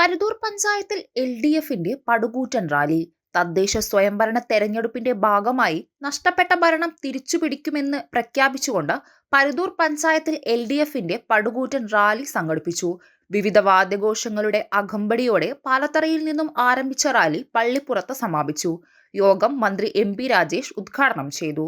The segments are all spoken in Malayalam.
പരുതൂർ പഞ്ചായത്തിൽ എൽ ഡി എഫിന്റെ പടുകൂറ്റൻ റാലി. തദ്ദേശ സ്വയംഭരണ തെരഞ്ഞെടുപ്പിന്റെ ഭാഗമായി നഷ്ടപ്പെട്ട ഭരണം തിരിച്ചുപിടിക്കുമെന്ന് പ്രഖ്യാപിച്ചുകൊണ്ട് പരതൂർ പഞ്ചായത്തിൽ എൽ ഡി എഫിന്റെ പടുകൂറ്റൻ റാലി സംഘടിപ്പിച്ചു. വിവിധ വാദ്യഘോഷങ്ങളുടെ അകമ്പടിയോടെ പാലത്തറയിൽ നിന്നും ആരംഭിച്ച റാലി പള്ളിപ്പുറത്ത് സമാപിച്ചു. യോഗം മന്ത്രി എം പി രാജേഷ് ഉദ്ഘാടനം ചെയ്തു.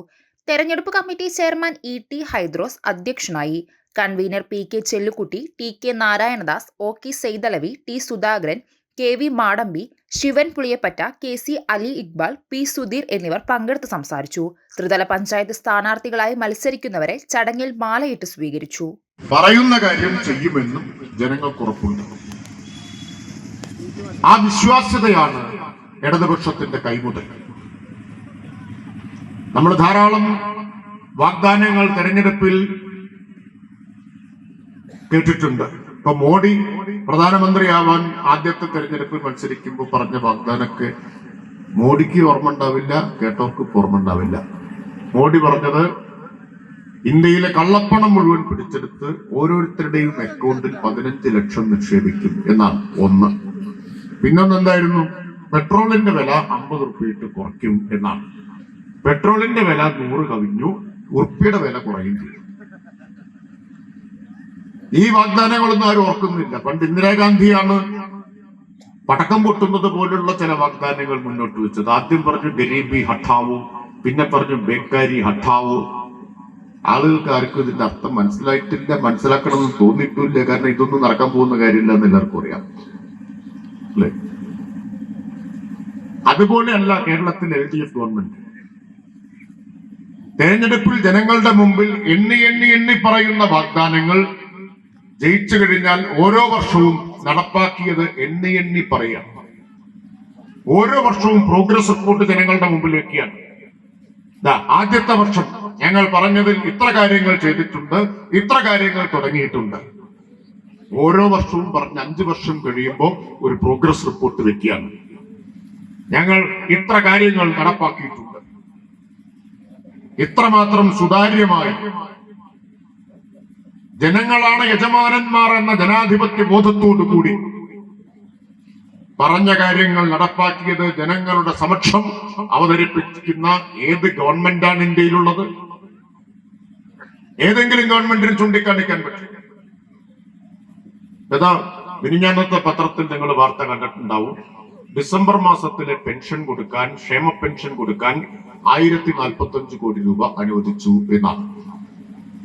തെരഞ്ഞെടുപ്പ് committee chairman E T Hydros അധ്യക്ഷനായി. Convener P K Chellukutty T K Narayanadas O K Saithalavi T Sudhakaran K V Madambi Sivan Puliyappatta K C Ali Iqbal P Sudheer എന്നിവർ പങ്കെടുത്ത് സംസാരിച്ചു. ത്രിതല പഞ്ചായത്ത് സ്ഥാനാർത്ഥികളായി മത്സരിക്കുന്നവരെ ചടങ്ങിൽ മാലയിട്ട് സ്വീകരിച്ചു. പറയുന്ന കാര്യം ചെയ്യുമെന്നും ജനങ്ങൾക്ക് ഉറപ്പുണ്ട്. ആ വിശ്വാസ്യതയാണ് ഇടതുപക്ഷത്തിന്റെ കൈമുതൽ. നമ്മൾ ധാരാളം വാഗ്ദാനങ്ങൾ തെരഞ്ഞെടുപ്പിൽ കേട്ടിട്ടുണ്ട്. ഇപ്പൊ മോഡി പ്രധാനമന്ത്രിയാവാൻ ആദ്യത്തെ തെരഞ്ഞെടുപ്പിൽ മത്സരിക്കുമ്പോൾ പറഞ്ഞ വാഗ്ദാനമൊക്കെ മോഡിക്ക് ഓർമ്മ ഉണ്ടാവില്ല കേട്ടവർക്ക് ഓർമ്മ ഉണ്ടാവില്ല. മോഡി പറഞ്ഞത് ഇന്ത്യയിലെ കള്ളപ്പണം മുഴുവൻ പിടിച്ചെടുത്ത് ഓരോരുത്തരുടെയും അക്കൗണ്ടിൽ പതിനഞ്ച് ലക്ഷം നിക്ഷേപിക്കും എന്നാണ് ഒന്ന്. പിന്നൊന്നെന്തായിരുന്നു പെട്രോളിന്റെ വില അമ്പത് റുപ്യയിട്ട് കുറയ്ക്കും എന്നാണ്. പെട്രോളിന്റെ വില നൂറ് കവിഞ്ഞു ഉറുപ്പിയുടെ വില കുറയും ഈ വാഗ്ദാനങ്ങളൊന്നും ആരും ഓർക്കുന്നില്ല. പണ്ട് ഇന്ദിരാഗാന്ധിയാണ് പടക്കം പൊട്ടുന്നത് പോലുള്ള ചില വാഗ്ദാനങ്ങൾ മുന്നോട്ട് വെച്ചത്. ആദ്യം പറഞ്ഞു ഗരീബി ഹട്ടാവു പിന്നെ പറഞ്ഞു ബേക്കാരി ഹട്ടാവു ആളുകൾക്ക് ആർക്കും ഇതിന്റെ അർത്ഥം മനസ്സിലായിട്ടില്ല മനസ്സിലാക്കണമെന്ന് തോന്നിയിട്ടില്ല. കാരണം ഇതൊന്നും നടക്കാൻ പോകുന്ന കാര്യമില്ല എന്ന് എല്ലാവർക്കും അറിയാം. അതുപോലെയല്ല കേരളത്തിൽ എൽ ഡി എഫ് ഗവൺമെന്റ് തെരഞ്ഞെടുപ്പിൽ ജനങ്ങളുടെ മുമ്പിൽ എണ്ണി എണ്ണി എണ്ണി പറയുന്ന വാഗ്ദാനങ്ങൾ ജയിച്ചു കഴിഞ്ഞാൽ ഓരോ വർഷവും നടപ്പാക്കിയത് എണ്ണി എണ്ണി പറയാം ഓരോ വർഷവും പ്രോഗ്രസ് റിപ്പോർട്ട് ജനങ്ങളുടെ മുമ്പിൽ വെക്കുകയാണ് ആദ്യത്തെ വർഷം ഞങ്ങൾ പറഞ്ഞതിൽ ഇത്ര കാര്യങ്ങൾ ചെയ്തിട്ടുണ്ട് ഇത്ര കാര്യങ്ങൾ തുടങ്ങിയിട്ടുണ്ട്. ഓരോ വർഷവും പറഞ്ഞ് അഞ്ചു വർഷം കഴിയുമ്പോൾ ഒരു പ്രോഗ്രസ് റിപ്പോർട്ട് വെക്കുകയാണ്. ഞങ്ങൾ ഇത്ര കാര്യങ്ങൾ നടപ്പാക്കിയിട്ടുണ്ട്. ഇത്രമാത്രം സുതാര്യമായി. ജനങ്ങളാണ് യജമാനന്മാർ എന്ന ജനാധിപത്യ ബോധത്തോടു കൂടി പറഞ്ഞ കാര്യങ്ങൾ നടപ്പാക്കിയത് ജനങ്ങളുടെ സമക്ഷം അവതരിപ്പിക്കുന്ന ഏത് ഗവൺമെന്റാണ് ഇന്ത്യയിലുള്ളത്? ഏതെങ്കിലും ഗവൺമെന്റിന് ചൂണ്ടിക്കാണിക്കാൻ പറ്റും. യഥാ മിനിഞ്ഞാന്നത്തെ പത്രത്തിൽ നിങ്ങൾ വാർത്ത കണ്ടിട്ടുണ്ടാവും. ഡിസംബർ മാസത്തിലെ പെൻഷൻ കൊടുക്കാൻ ക്ഷേമ പെൻഷൻ കൊടുക്കാൻ ആയിരത്തി നാൽപ്പത്തി അഞ്ച് കോടി രൂപ അനുവദിച്ചു എന്നാണ്.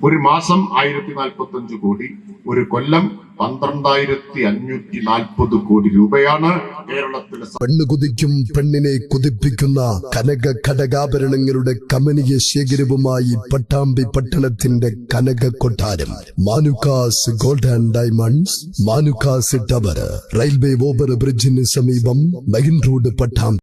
ഒരു മാസം ആയിരത്തി നാൽപ്പത്തി അഞ്ച് കോടി ഒരു കൊല്ലം പന്ത്രണ്ടായിരത്തി അഞ്ഞൂറ്റി നാൽപ്പത് കോടി രൂപയാണ് കേരളത്തിലെ പെണ്ണ് കുതിക്കും പെണ്ണിനെ കുതിപ്പിക്കുന്ന കനക ഘടകാഭരണങ്ങളുടെ കമനീയ ശേഖരവുമായി പട്ടാമ്പി പട്ടണത്തിന്റെ കനക കൊട്ടാരം. Manukkas gold and diamonds Manukkas tower railway over ബ്രിഡ്ജിന് സമീപം മെയിൻ റോഡ് പട്ടാമ്പി.